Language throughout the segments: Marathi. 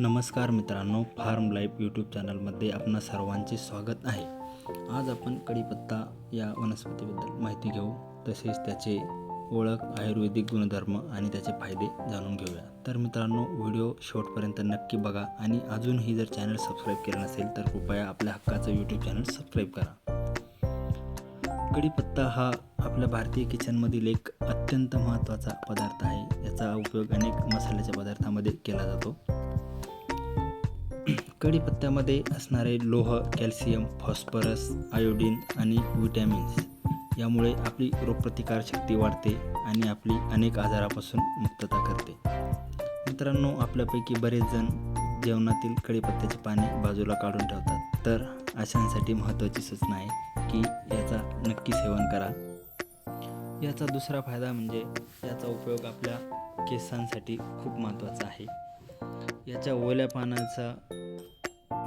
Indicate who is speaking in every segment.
Speaker 1: नमस्कार मित्रांनो फार्म लाईफ यूट्यूब चॅनलमध्ये आपणा सर्वांचे स्वागत आहे. आज आपण कढीपत्ता या वनस्पतीबद्दल माहिती घेऊ. तसेच त्याचे ओळख आयुर्वेदिक गुणधर्म आणि त्याचे फायदे जाणून घेऊया. तर मित्रांनो व्हिडिओ शेवटपर्यंत नक्की बघा आणि अजूनही जर चॅनल सबस्क्राईब केलं नसेल तर कृपया आपल्या हक्काचं यूट्यूब चॅनल सबस्क्राईब करा. कढीपत्ता हा आपल्या भारतीय किचनमधील एक अत्यंत महत्त्वाचा पदार्थ आहे. याचा उपयोग अनेक मसाल्याच्या पदार्थामध्ये केला जातो. कढीपत्त्यामध्ये असणारे लोह कॅल्शियम फॉस्फरस आयोडीन आणि विटॅमिन्स यामुळे आपली रोगप्रतिकारशक्ती वाढते आणि आपली अनेक आजारापासून मुक्तता करते. मित्रांनो आपल्यापैकी बरेच जण जेवणातील कढीपत्त्याची पाने बाजूला काढून ठेवतात. तर अशांसाठी महत्त्वाची सूचना आहे की याचा नक्की सेवन करा. याचा दुसरा फायदा म्हणजे याचा उपयोग आपल्या केसांसाठी खूप महत्त्वाचा आहे. याच्या ओल्या पानाचा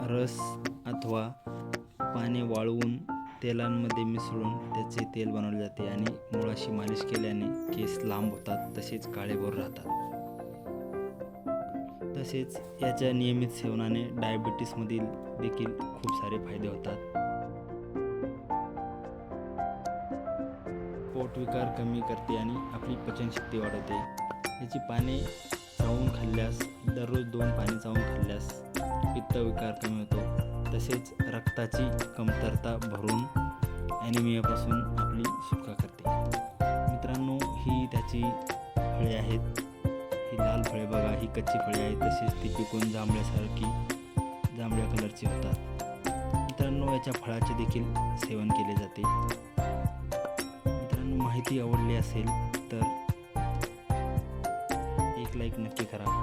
Speaker 1: रस अथवा पाने वाळवून तेलांमध्ये मिसळून त्याचे तेल बनवले जाते आणि मुळाशी मालिश केल्याने केस लांब होतात तसेच काळेभोर राहतात. तसेच याच्या नियमित सेवनाने डायबिटीसमधील देखील खूप सारे फायदे होतात. पोटविकार कमी करते आणि आपली पचनशक्ती वाढवते. याची पाने चावून खाल्ल्यास दररोज दोन पाने चावून खाल्ल्यास रक्तविकार कमी होतो. तसेच रक्ताची कमतरता भरून ॲनिमियापासून आपली सुटका करते. मित्रांनो ही त्याची फळे आहेत. ही लाल फळे बघा ही कच्ची फळे आहेत. तसेच ती पिकून जांभळ्यासारखी जांभळ्या कलरची होतात. मित्रांनो याच्या फळाचे देखील सेवन केले जाते. मित्रांनो माहिती आवडली असेल तर एक लाईक नक्की करा.